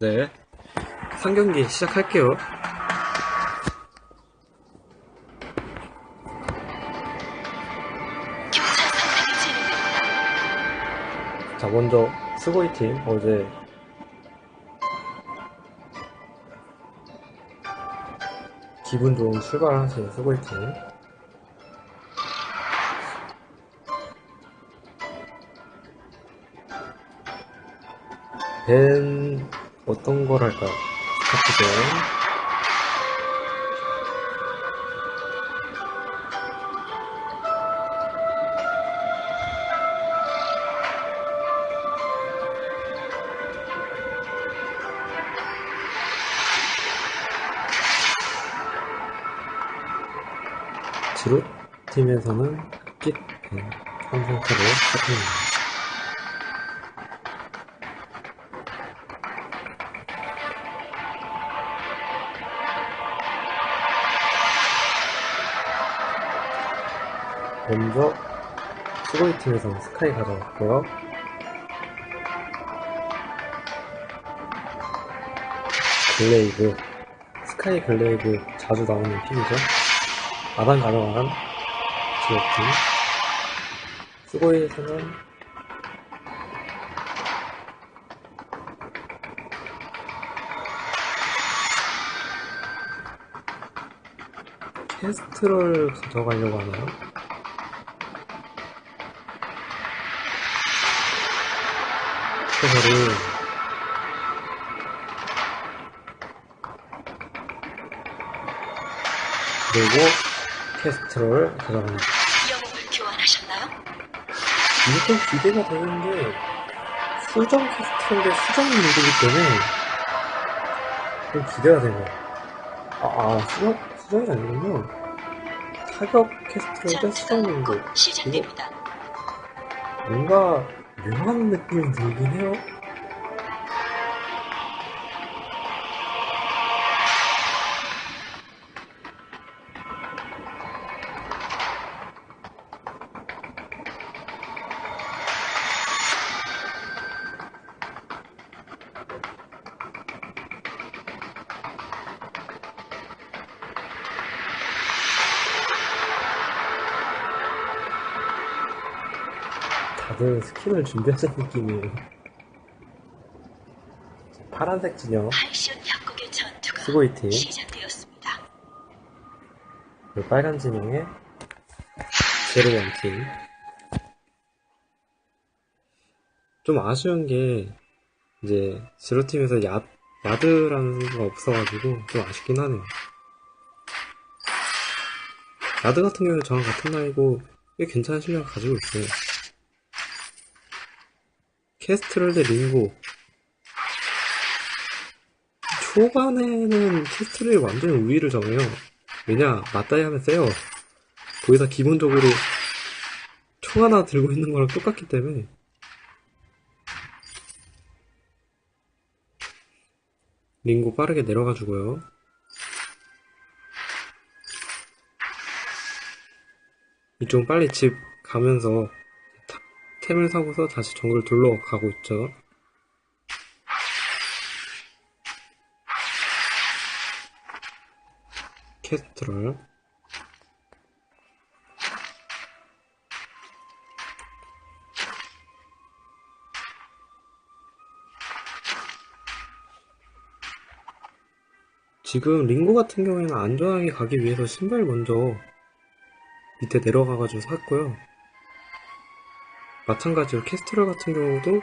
네. 상경기 시작할게요. 자, 먼저 스고이 팀 어제 기분 좋은 출발하신 스고이 팀. 벤 어떤 걸 할까요? 스타트 벤. 지루 팀에서는 벤한 상태로 시작합니다. 먼저 수고이 팀에서 스카이 가져왔고요. 글레이브 스카이 글레이브 자주 나오는 픽이죠. 마당 가져간 지역팀 수고이에서는 캐스트를 가져가려고 하나요? 캐서를 그리고 캐스트를 가져갑니다. 영웅을 교환하셨나요? 이게 좀 기대가 되는 게 수정 캐스트인데 수정이 문제이기 때문에 좀 기대가 되네요. 아, 아 수정, 수정이 아니군요. 타격 캐스트인데 전투가 수정. 곧 시작됩니다. 뭔가 묘한 느낌이 들긴 해요. 다들 스킨을 준비하는 느낌이에요. 파란색 진영, 한시온 협곡의 전투가 수고이 팀, 시작되었습니다. 그리고 빨간 진영의 제로원 팀. 좀 아쉬운 게, 이제, 제로팀에서 야, 야드라는 수가 없어가지고, 좀 아쉽긴 하네요. 야드 같은 경우는 저랑 같은 나이고, 꽤 괜찮은 실력을 가지고 있어요. 캐스트럴 대 링고. 초반에는 캐스트를 완전 우위를 정해요. 왜냐, 맞다이 하면 세요. 거기다 기본적으로 총 하나 들고 있는 거랑 똑같기 때문에. 링고 빠르게 내려가 주고요. 이쪽 빨리 집 가면서 타- 템을 사고서 다시 정글 돌러 가고 있죠. 캐스트럴. 지금 링고 같은 경우에는 안전하게 가기 위해서 신발 먼저 밑에 내려가가지고 샀고요. 마찬가지로 캐스트럴 같은 경우도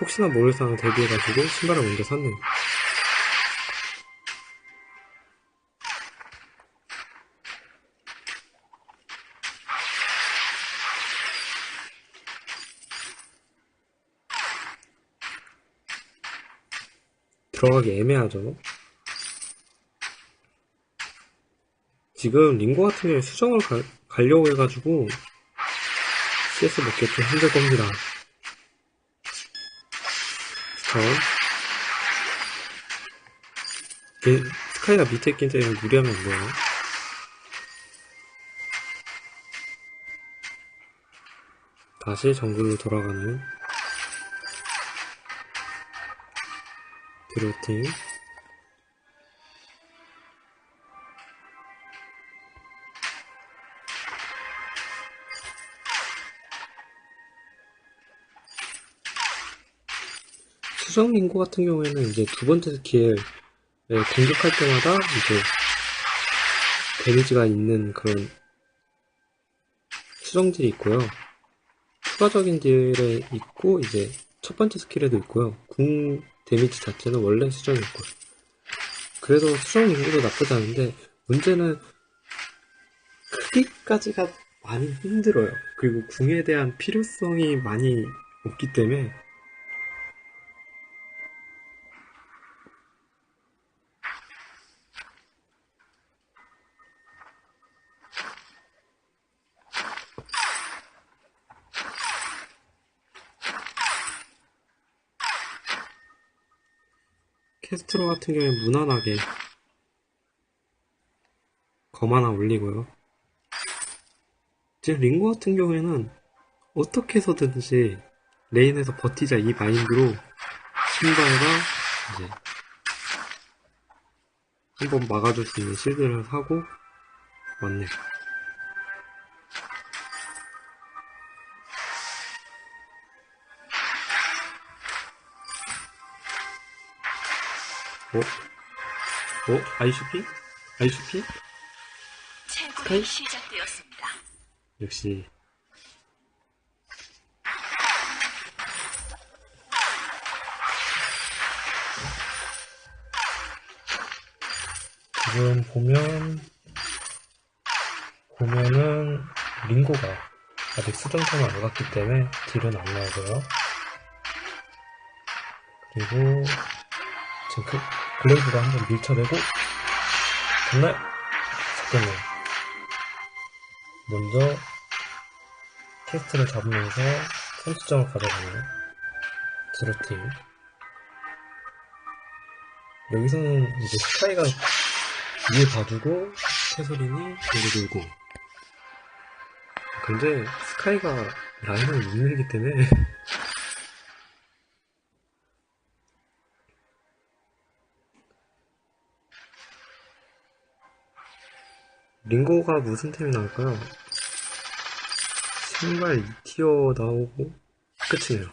혹시나 모를 상황 대비해가지고 신발을 먼저 샀네요. 들어가기 애매하죠. 지금 링고 같은 경우에 수정을 가, 가려고 해가지고 CS 먹기 좀 힘들 겁니다. 스턴. 이게 스카이가 밑에 있기 때문에 무리하면 안 돼요. 다시 정글로 돌아가는 드로팀. 수정 인구 같은 경우에는 이제 두 번째 스킬 공격할 때마다 이제 데미지가 있는 그런 수정들이 있고요. 추가적인 딜에 있고 이제 첫 번째 스킬에도 있고요. 궁 데미지 자체는 원래 수정이 있고요. 그래서 수정 인구도 나쁘지 않은데 문제는 크기까지가 많이 힘들어요. 그리고 궁에 대한 필요성이 많이 없기 때문에 캐스트로 같은 경우에 무난하게 검 하나 올리고요. 지금 링고 같은 경우에는 어떻게 해서든지 레인에서 버티자 이 마인드로 신발과 이제 한번 막아줄 수 있는 실드를 사고 왔네요. 어? 어? 아이슈피? 아이슈피? 채굴이 시작되었습니다. 역시 지금 보면 보면은 링고가 아직 수정점을 안 갔기 때문에 딜은 안 나오고요. 그리고 지금 그, 글레이브가 한번 밀쳐내고 정말 잡겠네요. 먼저 캐스트를 잡으면서 30점을 가져가네요. 드로팀. 여기서는 이제 스카이가 위에 봐주고 캐서린이 여기 들고 근데 스카이가 라인을 못 밀기 때문에 링고가 무슨 템이 나올까요? 신발 2티어 나오고 끝이네요.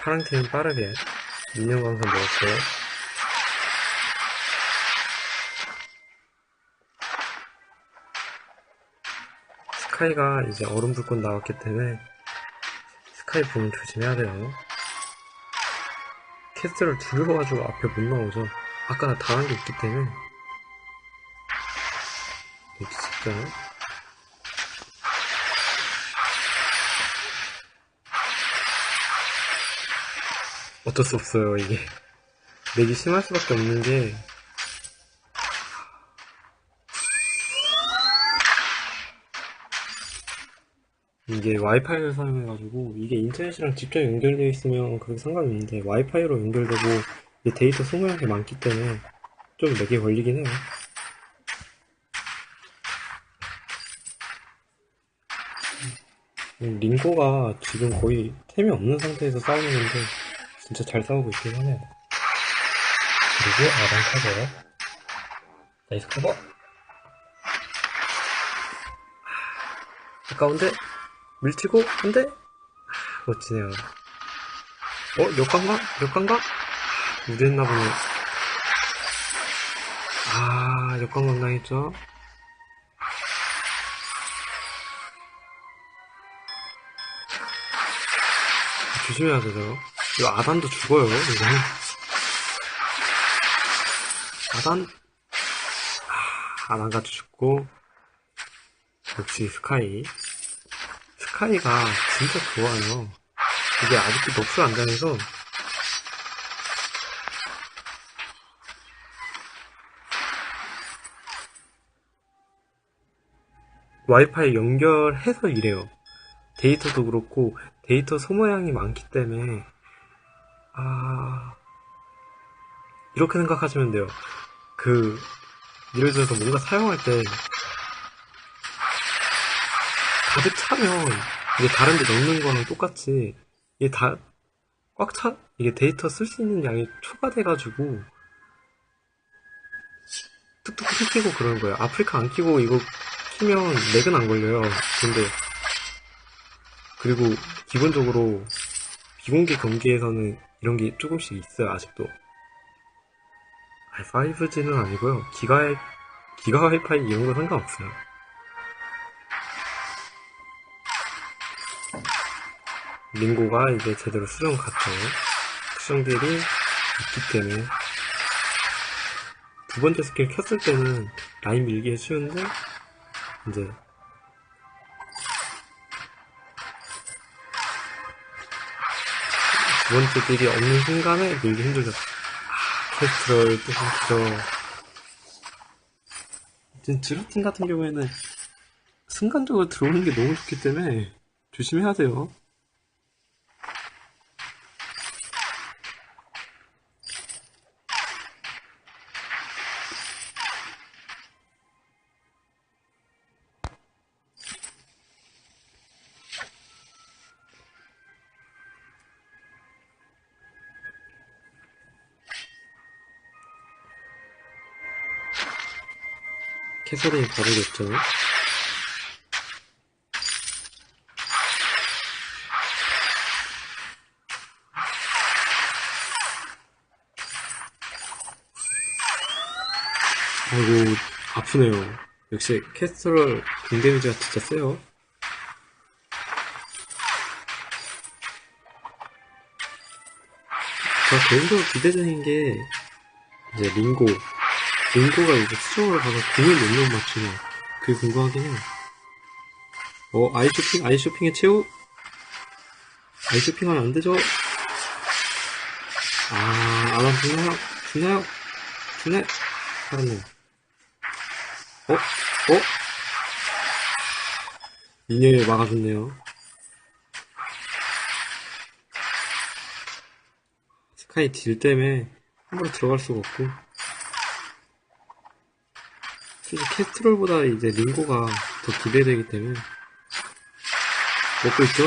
파랑팀은 빠르게 민영 강선 먹었고요. 스카이가 이제 얼음 불꽃 나왔기 때문에 스카이 보면 조심해야 돼요. 캐스트를 두려워가지고 앞에 못 나오죠. 아까 나 당한 게 있기 때문에. 여기 진짜. 어쩔 수 없어요, 이게. 렉이 심할 수밖에 없는 게, 이게 와이파이를 사용해가지고 이게 인터넷이랑 직접 연결되어 있으면 그렇게 상관이 없는데 와이파이로 연결되고 데이터 소모량이 많기 때문에 좀 렉이 걸리긴 해요. 음, 링고가 지금 거의 템이 없는 상태에서 싸우는 건데 진짜 잘 싸우고 있긴 하네요. 그리고 아방 커버 나이스 커버 가까운데 밀치고? 한대 멋지네요. 어? 역광각? 역광각? 무리했나 보네. 아 역광각 당했죠? 조심해야 되죠 이거 아단도 죽어요 이거는. 아단? 아, 아단까지 죽고 역시 스카이 스카이가 진짜 좋아요. 이게 아직도 넙스 안 당해서 와이파이 연결해서 이래요. 데이터도 그렇고 데이터 소모량이 많기 때문에 아 이렇게 생각하시면 돼요. 그 예를 들어서 뭔가 사용할 때 가득 차면 이게 다른 데 넣는 거랑 똑같이 이게 다 꽉 차, 이게 데이터 쓸 수 있는 양이 초과돼가지고 뚝뚝 끊기고 그러는 거예요. 아프리카 안 끼고 이거 키면 렉은 안 걸려요. 근데 그리고 기본적으로 비공개 경기에서는 이런 게 조금씩 있어요. 아직도. 5G는 아니고요. 기가 기가 와이파이 이런 거 상관없어요. 링고가 이제 제대로 수정 같죠. 수정들이 있기 때문에 두 번째 스킬 켰을 때는 라인 밀기 쉬운데 이제 두 번째 딜이 없는 순간에 밀기 힘들죠. 아, 캐스트럴 또 힘들죠. 지금 드루틴 같은 경우에는 순간적으로 들어오는 게 너무 좋기 때문에 조심해야 돼요. 서린이 바로겠죠. 아이고, 아프네요. 역시 캐스트럴 공데미지가 진짜 세요. 저 개인적으로 기대되는 게, 이제 링고, 링고가 이제 수정을 가서 공을 몇명 맞추냐. 그게 궁금하긴 해요. 어, 아이쇼핑, 아이쇼핑에 채우? 아이쇼핑 하면 안 되죠? 아, 아람 죽나요? 죽나요? 죽나요? 살았네요. 어? 어? 미녀에 막아줬네요. 스카이 딜 때문에 함부로 들어갈 수가 없고. 솔직히 캐스트롤보다 이제 링고가 더 기대되기 때문에. 먹고 있죠?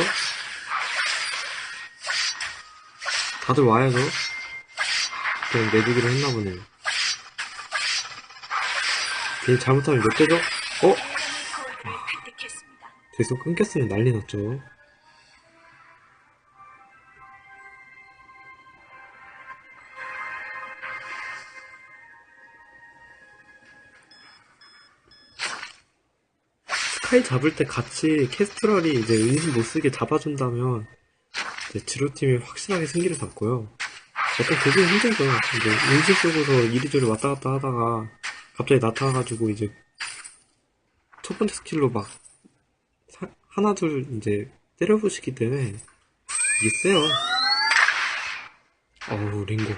다들 와야죠? 그냥 내주기로 했나 보네요. 괜히 잘못하면 몇 대죠? 어? 획득했습니다. 계속 끊겼으면 난리 났죠. 스카이 잡을 때 같이 캐스트럴이 이제 은신 못 쓰게 잡아준다면 이제 지로팀이 확실하게 승기를 잡고요. 약간 그게 힘들죠. 이제 은신 쓰고서 이리저리 왔다 갔다 하다가 갑자기 나타나가지고 이제 첫 번째 스킬로 막 사- 하나 둘 이제 때려부시기 때문에 이게 세요. 어우 링고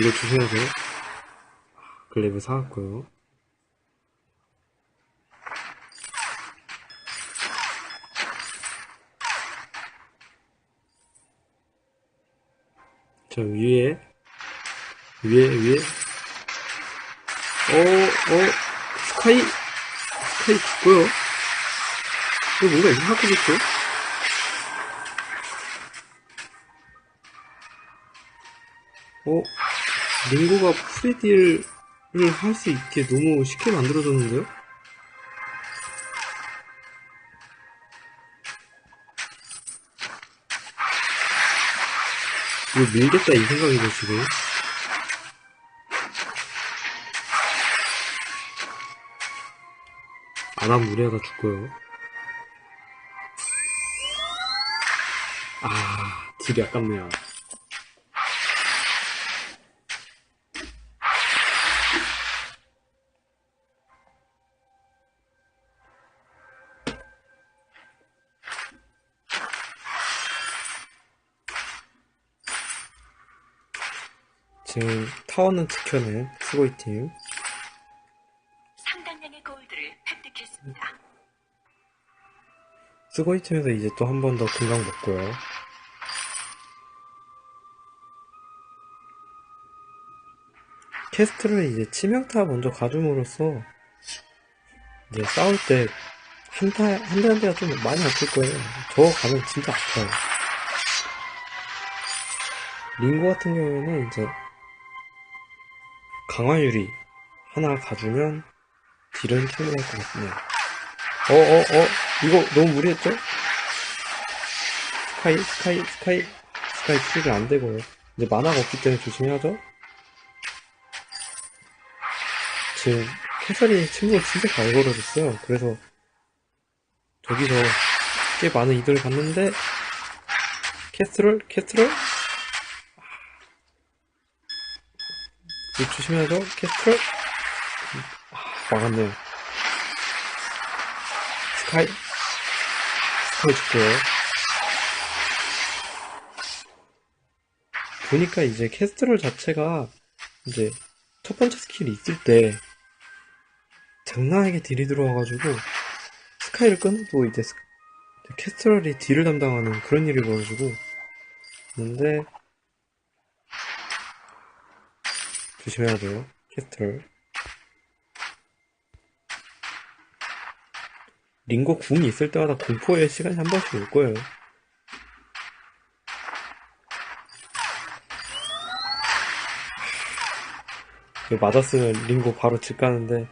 이거 주셔야죠. 글래브 사왔고요. 저 위에 위에 위에 어, 어, 스카이, 스카이 죽고요. 이거 뭔가 이상하겠죠? 어, 링고가 프리딜을 할 수 있게 너무 쉽게 만들어졌는데요? 이거 밀겠다 이 생각이죠, 지금. 아담 무리하다 죽고요. 아, 딜이 아깝네요. 지금 타워는 지켜낸 스고이팀. 상당량의 골드를 획득했습니다. 스고이팀에서 이제 또 한 번 더 금강 먹고요. 캐스트를 이제 치명타 먼저 가줌으로써 이제 싸울 때 한타, 한 대 한 대가 좀 많이 아플 거예요. 저거 가면 진짜 아파요. 링고 같은 경우에는 이제 강화유리 하나 가주면 딜은 충분할 것 같네요. 어, 어, 어, 이거 너무 무리했죠? 스카이, 스카이, 스카이, 스카이 트릭이 안 되고요. 이제 만화가 없기 때문에 조심해야죠. 지금 캐서린 친구가 진짜 잘 걸어줬어요. 그래서 저기서 꽤 많은 이득을 봤는데 캐스트롤, 캐스트롤? 이거 조심해야죠. 캐스트롤? 아, 막았네요. 스카이, 스카이 죽고요. 보니까 이제 캐스트롤 자체가 이제 첫 번째 스킬이 있을 때 장난하게 딜이 들어와가지고 스카이를 끊어도 이제 스- 캐스트럴이 딜을 담당하는 그런 일이 벌어지고 있는데 조심해야 돼요. 캐스트럴 링고 궁이 있을 때마다 공포의 시간이 한 번씩 올 거예요. 이거 맞았으면 링고 바로 집 가는데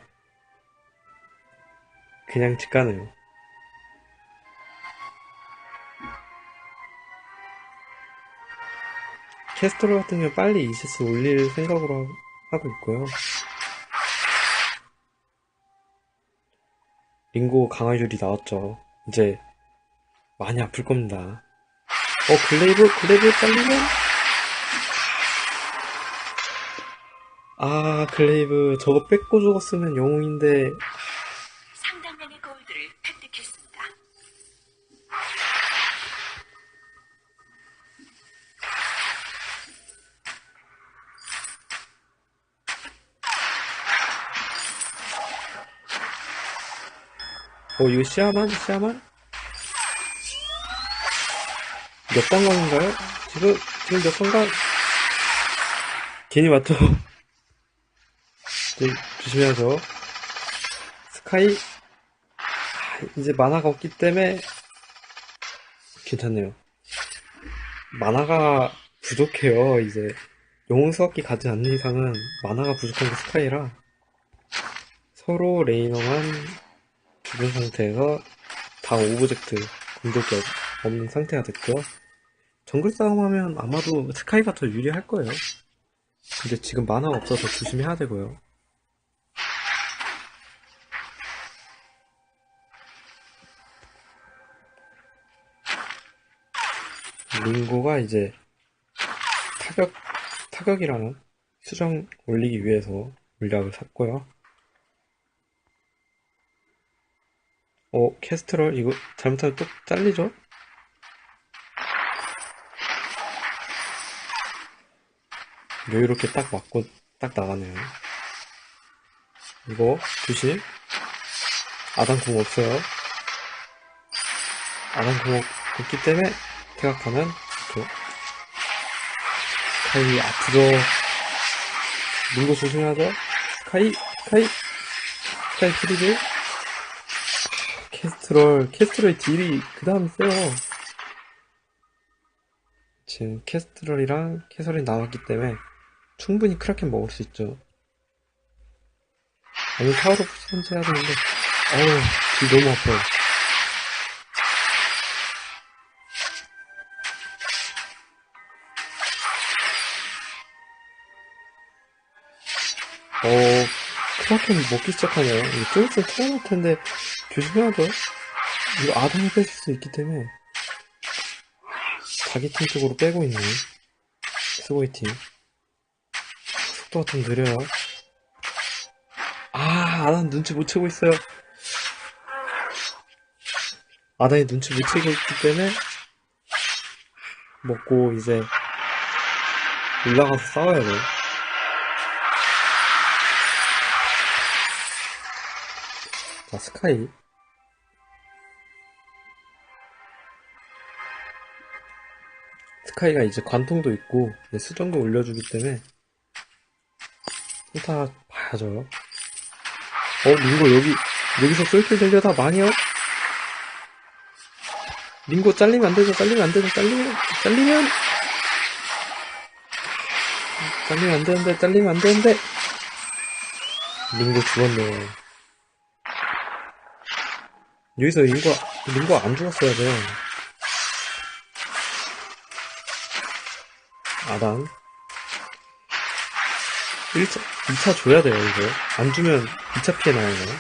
그냥 집 가네요. 캐스트로 같은 경우 빨리 이시스 올릴 생각으로 하- 하고 있고요. 링고 강화율이 나왔죠. 이제 많이 아플 겁니다. 어 글레이브 글레이브 잘리면 아 글레이브 저거 뺏고 죽었으면 영웅인데 어, 이거? 시야만? 몇 단강인가요? 지금, 지금 몇 단강? 괜히 맞죠? 네, 조심해야죠. 스카이, 아, 이제 만화가 없기 때문에, 괜찮네요. 만화가 부족해요, 이제. 영웅 수학기 가지 않는 이상은 만화가 부족한 게 스카이라, 서로 레이너만 죽은 상태에서 다 오브젝트 공격이 없- 없는 상태가 됐고요. 정글 싸움하면 아마도 스카이가 더 유리할 거예요. 근데 지금 만화가 없어서 조심해야 되고요. 링고가 이제 타격, 타격이라는 수정 올리기 위해서 물약을 샀고요. 어, 캐스트럴, 이거 잘못하면 또 잘리죠? 여유롭게 딱 맞고 딱 나가네요. 이거 조심. 아담궁 없어요. 아담궁 없- 없기 때문에 태각하면 좋죠. 스카이 아프죠? 민고 조심하죠? 스카이, 스카이, 스카이 프리딜. 캐스트롤, 캐스트롤의 딜이 그 다음에 세요. 지금 캐스트롤이랑 캐서린 나왔기 때문에 충분히 크라켄 먹을 수 있죠. 아니, 타워로 푸시던지 해야 되는데, 어우, 딜 너무 아파요. 어, 크라켄 먹기 시작하네요. 이거 좀 있으면 태어날 텐데, 조심해야죠. 이거 아담이 뺏을 수 있기 때문에, 자기 팀 쪽으로 빼고 있네. 스고이 팀. 속도가 좀 느려요. 아, 아담 눈치 못 채고 있어요. 아담이 눈치 못 채고 있기 때문에, 먹고 이제, 올라가서 싸워야 돼. 자, 스카이. 스카이가 이제 관통도 있고, 수정도 올려주기 때문에, 이따 봐야죠. 어, 링고 여기, 여기서 쏠킬 되려다 마니요? 링고 잘리면 안 되죠, 잘리면 안 되죠, 잘리면, 잘리면! 잘리면 안 되는데, 잘리면 안 되는데! 링고 죽었네. 여기서 링고, 링고 안 죽었어야 돼 아단. 1차, 2차 줘야 돼요, 이거. 안 주면 2차 피해 나오네.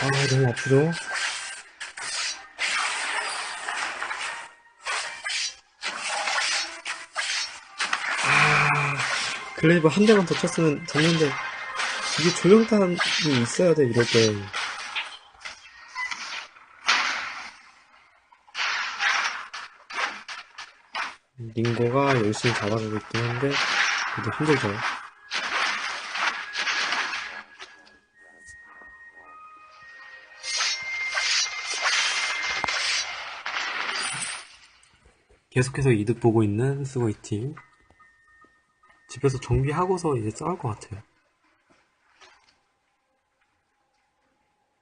아, 너무 아프죠? 아, 글레이브 한 대만 더 쳤으면 됐는데, 이게 조명탄이 있어야 돼, 이럴 때. 링고가 열심히 잡아주고 있긴 한데, 그래도 힘들죠. 계속해서 이득 보고 있는 스고이 팀. 집에서 정비하고서 이제 싸울 것 같아요.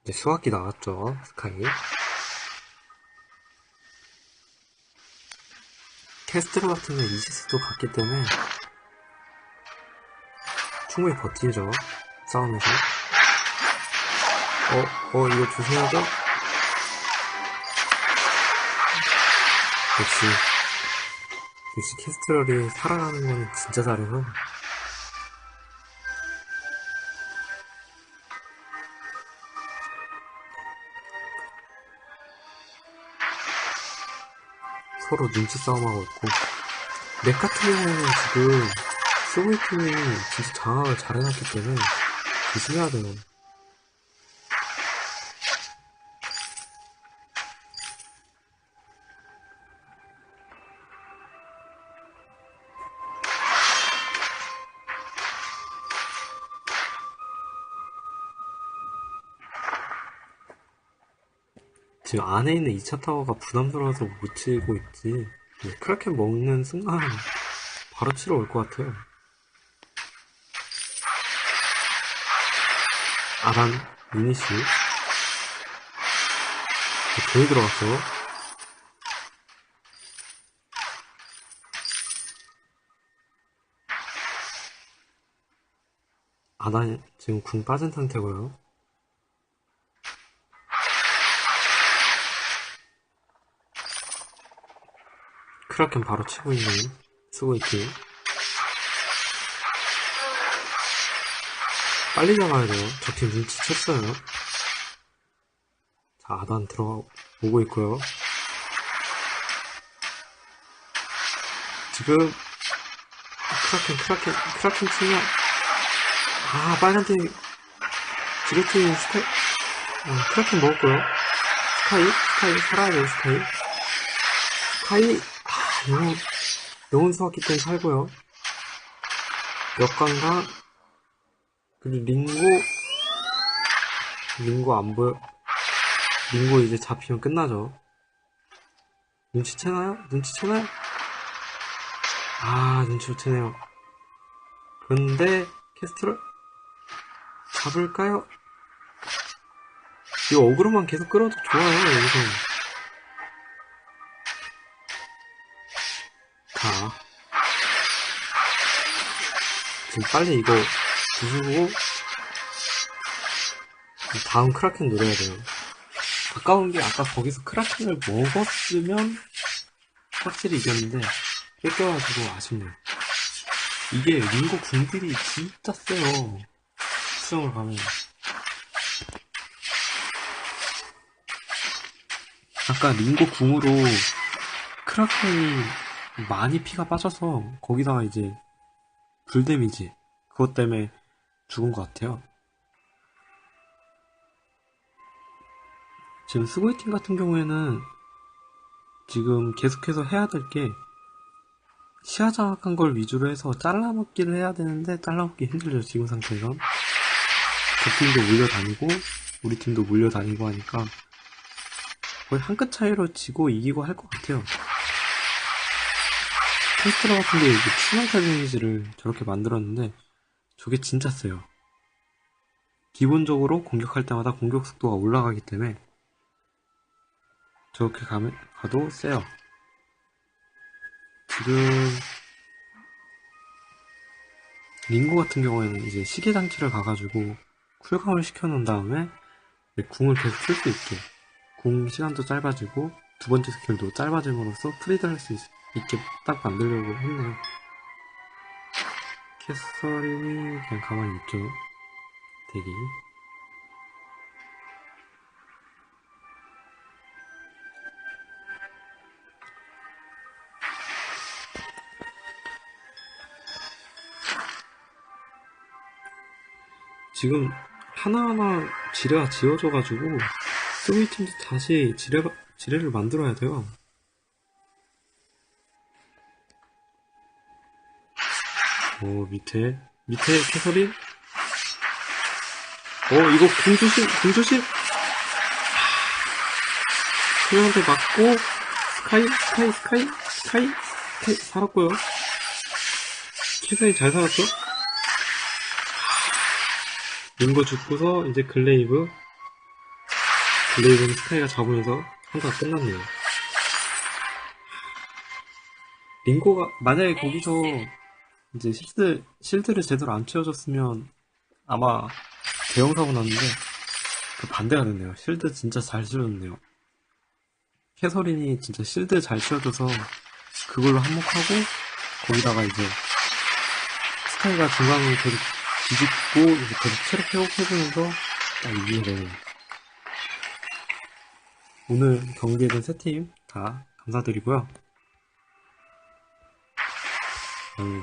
이제 수학기 나왔죠, 스카이. 캐스트로 같은 경우 이시스도 갔기 때문에 충분히 버티죠, 싸우면서. 어, 어, 이거 조심하죠? 역시, 역시 캐스트럴이 살아가는 거는 진짜 잘해서. 서로 눈치 싸움하고 있고. 맥 같은 경우는 지금, 스웨이팀이 진짜 장악을 잘 해놨기 때문에, 조심해야 돼요. 지금 안에 있는 2차 타워가 부담스러워서 못 치고 있지. 네, 크라켄 먹는 순간 바로 치러 올 것 같아요. 아란 미니시 돈이 들어갔어. 아단 지금 궁 빠진 상태고요. 크라켄 바로 치고 있는 스고이티 빨리 잡아야 돼요. 저 팀 눈치챘어요. 자 아단 들어가 오고 있고요. 지금 크라켄 크라켄 크라켄 치면 아 빨간 팀 지뢰팀 스카이 어, 크라켄 먹었고요. 스카이 스카이 살아야 돼요 스카이. 스카이 영혼, 영혼 수학기 때문에 살고요. 역관과 그리고 링고 링고 안 보여 링고 이제 잡히면 끝나죠. 눈치채나요? 눈치채나요? 아 눈치채네요. 그런데 캐스트를 잡을까요? 이 어그로만 계속 끌어도 좋아요 여기서. 자, 지금 빨리 이거 부수고 다음 크라켄 노려야 돼요. 아까운 게 아까 거기서 크라켄을 먹었으면 확실히 이겼는데 뺏겨가지고 아쉽네요. 이게 링고 궁들이 진짜 세요. 수영을 가면. 아까 링고 궁으로 크라켄이 많이 피가 빠져서 거기다가 이제 불 데미지 그것 때문에 죽은 것 같아요. 지금 스고이팀 같은 경우에는 지금 계속해서 해야 될 게 시야 장악한 걸 위주로 해서 잘라먹기를 해야 되는데 잘라먹기 힘들죠 지금 상태에선 저 팀도 물려다니고 우리 팀도 물려다니고 하니까 거의 한 끗 차이로 지고 이기고 할 것 같아요. 텍스트라 같은 게 이제 치명타 데미지를 저렇게 만들었는데 저게 진짜 세요. 기본적으로 공격할 때마다 공격 속도가 올라가기 때문에 저렇게 가면, 가도 세요. 지금 링고 같은 경우에는 이제 시계 장치를 가가지고 쿨감을 시켜놓은 다음에 궁을 계속 쓸 수 있게 궁 시간도 짧아지고 두 번째 스킬도 짧아짐으로써 프리드 할 수 있 게 딱 만들려고 했네요. 캐서린이 그냥 가만히 있죠. 대기. 지금 하나하나 지뢰가 지어져가지고 스위팀도 다시 지뢰가, 지뢰를 만들어야 돼요. 오, 밑에, 밑에 캐서린? 어, 이거 궁조심, 궁조심? 그냥한테 맞고, 스카이, 스카이, 스카이, 스카이, 스카이, 살았고요. 캐서린 잘 살았죠? 링거 죽고서 이제 글레이브 글레이브는 스카이가 잡으면서 한타가 끝났네요 링고가 만약에 거기서 이제 실드, 실드를 제대로 안 채워줬으면 아마 대형 사고 났는데 그 반대가 됐네요. 실드 진짜 잘 채워줬네요. 캐서린이 진짜 실드 잘 채워줘서 그걸로 한몫하고 거기다가 이제 스카이가 중간으로 계속 뒤집고 이제 계속 체력 회복해주면서 딱 이기게 되는 오늘 경기에는 세팀 다 감사드리고요. 음,